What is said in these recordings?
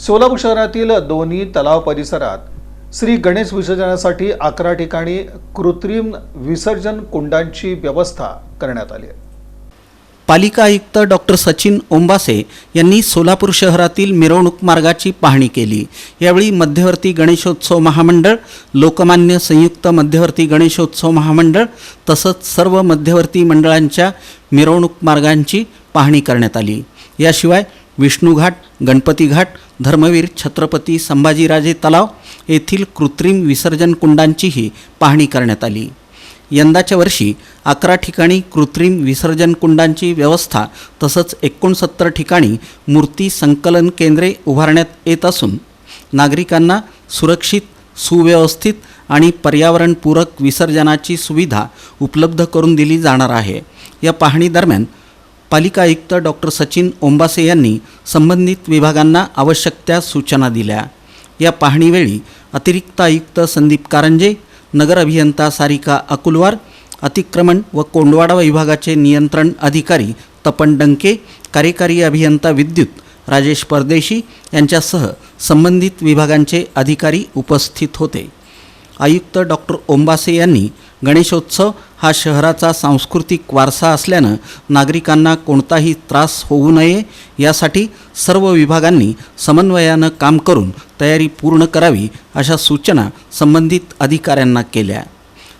सोलापूर शहरातील दोन्ही तलाव परिसरात श्री गणेश विसर्जनासाठी अकरा ठिकाणी कृत्रिम विसर्जन कुंडांची व्यवस्था करण्यात आली आहे. पालिका आयुक्त डॉक्टर सचिन ओंबासे यांनी सोलापूर शहरातील मिरवणूक मार्गाची पाहणी केली. यावेळी मध्यवर्ती गणेशोत्सव महामंडळ लोकमान्य संयुक्त मध्यवर्ती गणेशोत्सव महामंडळ तसंच सर्व मध्यवर्ती मंडळांच्या मिरवणूक मार्गांची पाहणी करण्यात आली. याशिवाय विष्णूघाट गणपती घाट धर्मवीर छत्रपती संभाजीराजे तलाव येथील कृत्रिम विसर्जन कुंडांचीही पाहणी करण्यात आली. यंदाच्या वर्षी अकरा ठिकाणी कृत्रिम विसर्जन कुंडांची व्यवस्था तसंच एकोणसत्तर ठिकाणी मूर्ती संकलन केंद्रे उभारण्यात येत असून नागरिकांना सुरक्षित सुव्यवस्थित आणि पर्यावरणपूरक विसर्जनाची सुविधा उपलब्ध करून दिली जाणार आहे. या पाहणीदरम्यान पालिका आयुक्त डॉक्टर सचिन ओंबासे यांनी संबंधित विभागांना आवश्यक त्या सूचना दिल्या. या पाहणीवेळी अतिरिक्त आयुक्त संदीप कारंजे नगर अभियंता सारिका अकुलवार अतिक्रमण व कोंडवाडा विभागाचे नियंत्रण अधिकारी तपन डंके कार्यकारी अभियंता विद्युत राजेश परदेशी यांच्यासह संबंधित विभागांचे अधिकारी उपस्थित होते. आयुक्त डॉक्टर ओंबासे यांनी गणेशोत्सव हा शहराचा सांस्कृतिक वारसा असल्यानं नागरिकांना कोणताही त्रास होऊ नये यासाठी सर्व विभागांनी समन्वयानं काम करून तयारी पूर्ण करावी अशा सूचना संबंधित अधिकाऱ्यांना केल्या.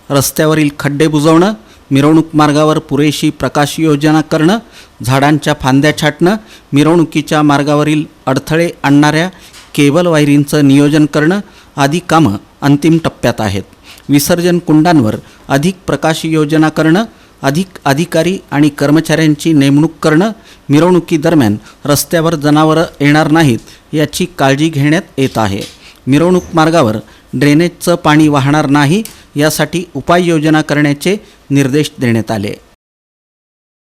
रस्त्यावरील खड्डे बुजवणं मिरवणूक मार्गावर पुरेशी प्रकाश योजना करणं झाडांच्या फांद्या छाटणं मिरवणुकीच्या मार्गावरील अडथळे आणणाऱ्या केबल वायरिंगचं नियोजन करणं आदी कामं अंतिम टप्प्यात आहेत. विसर्जन कुंडांवर अधिक प्रकाश योजना करणं अधिक अधिकारी आणि कर्मचाऱ्यांची नेमणूक करणं मिरवणुकीदरम्यान रस्त्यावर जनावरं येणार नाहीत याची काळजी घेण्यात येत आहे. मिरवणूक मार्गावर ड्रेनेजचं पाणी वाहणार नाही यासाठी उपाययोजना करण्याचे निर्देश देण्यात आले.